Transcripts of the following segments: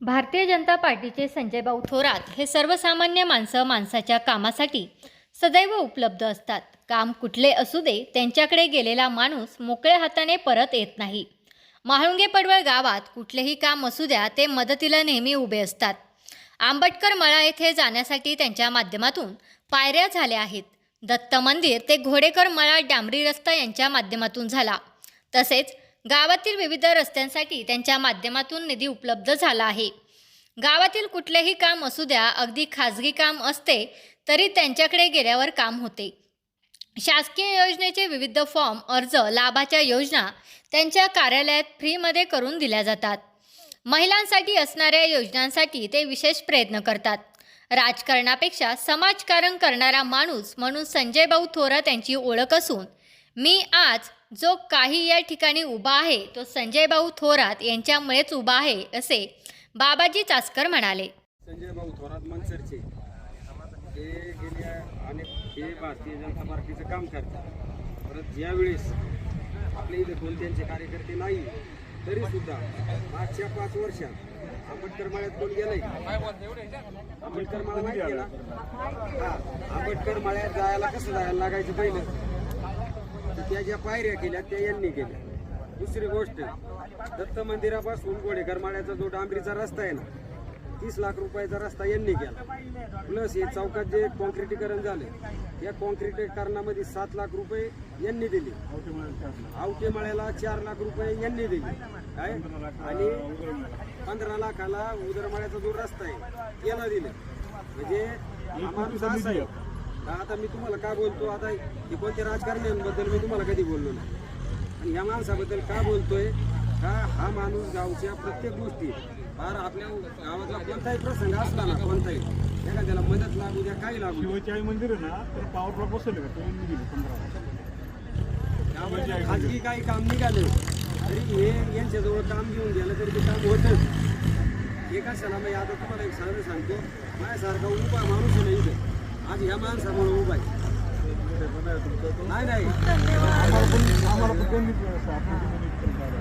भारतीय जनता पार्टीचे संजय भाऊ थोरात हे सर्वसामान्य माणसं माणसाच्या कामासाठी सदैव उपलब्ध असतात. काम कुठले असू दे त्यांच्याकडे गेलेला माणूस मोकळ्या हाताने परत येत नाही. महाळुंगे पडवळ गावात कुठलेही काम असू द्या ते मदतीला नेहमी उभे असतात. आंबटकर मळा येथे जाण्यासाठी त्यांच्या माध्यमातून पायऱ्या झाल्या आहेत. दत्त मंदिर ते घोडेकर मळा डांबरी रस्ता यांच्या माध्यमातून झाला. तसेच गावातील विविध रस्त्यांसाठी त्यांच्या माध्यमातून निधी उपलब्ध झाला आहे. गावातील कुठलेही काम असू द्या अगदी खाजगी काम असते तरी त्यांच्याकडे गेल्यावर काम होते. शासकीय योजनेचे विविध फॉर्म अर्ज लाभाच्या योजना त्यांच्या कार्यालयात फ्रीमध्ये करून दिल्या जातात. महिलांसाठी असणाऱ्या योजनांसाठी ते विशेष प्रयत्न करतात. राजकारणापेक्षा समाजकारण करणारा माणूस म्हणून संजय भाऊ थोरात यांची ओळख असून मी आज जो काही या ठिकाणी उभा आहे तो संजय भाऊ थोरात यांच्यामुळेच उभा आहे असे बाबाजी चासकर म्हणाले. संजय भाऊ थोरात मनसरचे. हे गेल्या अनेक हे भारतीय जनता पार्टीचं काम करतात. परत ज्यावेळेस आपल्या इथे कोणत्यांचे कार्यकर्ते नाही तरी सुद्धा मागच्या पाच वर्षात आंबेडकर माळ्यात कोण गेलंय? आंबेडकर माळा माहिती आहे आंबेडकर माळ्यात जायला कसं जायला लागायचं पहिलं? त्या ज्या पायऱ्या केल्या त्या यांनी केल्या. दुसरी गोष्ट दत्त मंदिरापासून गोडेकर माळ्याचा जो डांबरीचा रस्ता आहे ना तीस लाख रुपयाचा रस्ता यांनी केला. प्लस हे चौकात जे कॉन्क्रिटीकरण झालं या कॉन्क्रिटीकरणामध्ये सात लाख रुपये यांनी दिले. आवटेमाळ्याला चार लाख रुपये यांनी दिले. काय? आणि पंधरा लाखाला उदरमाळ्याचा जो रस्ता आहे याला दिले. म्हणजे माणूस असा आहे आता मी तुम्हाला काय बोलतो? आता हे कोणत्या राजकारण्यांबद्दल मी तुम्हाला कधी बोललो नाही. आणि ह्या माणसाबद्दल का बोलतोय? का हा माणूस गावच्या प्रत्येक गोष्टी फार आपल्या गावातला कोणताही प्रसंग असला ना कोणताही एखाद्याला मदत लागू द्या काही लागू. शिवाची आई मंदिर आहे ना तर पॉवर ब्लॉक बसवले का? तो दिली पंधरा गावात खाजगी काही काम निघालं. तरी हे यांच्याजवळ काम घेऊन गेलं तरी ते काम होतच हे कशाला? मी आता तुम्हाला एक साधं सांगतो. माझ्यासारखा उभा माणूस आहे ना इथं. आज ह्या माणसामुळे उभा आहे. नाही नाही.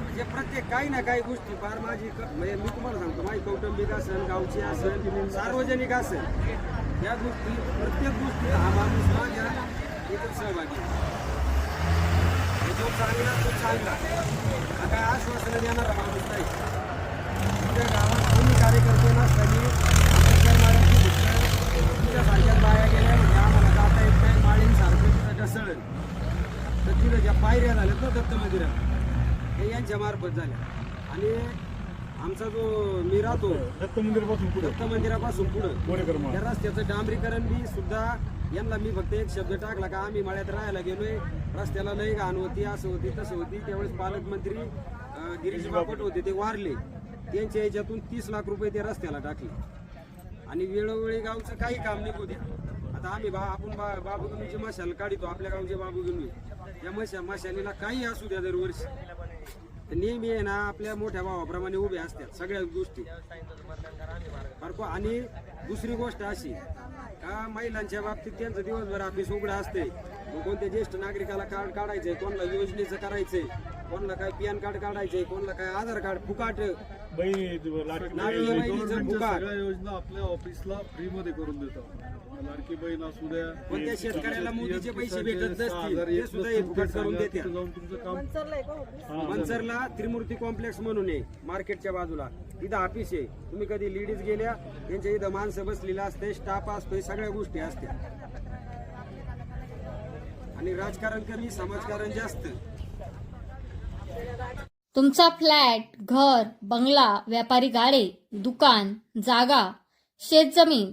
म्हणजे प्रत्येक काही ना काही गोष्टी फार माझी क- म्हणजे मी तुम्हाला सांगतो माझी कौटुंबिक असेल गावची असेल सार्वजनिक असेल या गोष्टी प्रत्येक गोष्टी हा माणूस माझ्या इथं सहभागी आहे. म्हणजे जो चांगला तो चांगला. हा काय आश्वासन देणारा माणूस नाही. तुमच्या गावात कोणी कार्यकर्ते नसताना आंबेडकर महाराजची भुक्कड तुमच्यासारख्या बाया गेल्या म्हणजे आम्हाला जाता येत नाही माळींसारखं ढसळलं तर तिथं ज्या पायऱ्या झाल्यात ना दत्त मंदिरात. हे यांच्या मार्फत झाल्या. आणि आमचा जो मी राहतो दत्त मंदिरपासून पुढे. दत्त मंदिरापासून पुढं. त्या रस्त्याचं डांबरीकरण बी सुद्धा यांना मी फक्त एक शब्द टाकला का आम्ही मळ्यात राहायला गेलोय. रस्त्याला लई घाण होती असं होती तसं होती. त्यावेळेस पालकमंत्री गिरीश बापट. होते ते वारले. त्यांच्या याच्यातून तीस लाख रुपये ते रस्त्याला टाकले. आणि वेळोवेळी गावचं काही काम निघू द्या. आता आम्ही बा आपण बा बाबूगुनीची मशाल काढितो आपल्या गावचे बाबूगुनी त्या मशा मशालीला काही असू द्या दरवर्षी. तर नेहमी आहे ना आपल्या मोठ्या भावाप्रमाणे उभे असतात सगळ्या गोष्टी. बरं? आणि दुसरी गोष्ट अशी का महिलांच्या बाबतीत त्यांचं दिवसभर ऑफिस उघडं असते मग कोणत्या ज्येष्ठ नागरिकाला कार्ड काढायचंय कोणाला योजनेचं करायचंय कोणाला काय पॅन कार्ड काढायचंय कोणाला काय आधार कार्ड फुकाट. फुकाट. सगळ्या योजना आपल्या ऑफिसला फ्री मध्ये करून देतात. लाडकी बहीण असू द्या. कोणत्या शेतकऱ्याला मोदीचे पैसे भेटत नसतील ते सुद्धा हे करून जाऊन तुमचं काम हा, मनसरला त्रिमूर्ती कॉम्प्लेक्स म्हणून आहे मार्केटच्या बाजूला. तिथं ऑफिस आहे. तुम्ही कधी लेडीज गेल्या त्यांच्या इथं माणसं बसलेलं असते स्टाफ असतोय सगळ्या गोष्टी असत्या. आणि राजकारण कमी समाजकारण जास्त. तुमचा फ्लॅट घर बंगला व्यापारी गाडे दुकान जागा शेतजमीन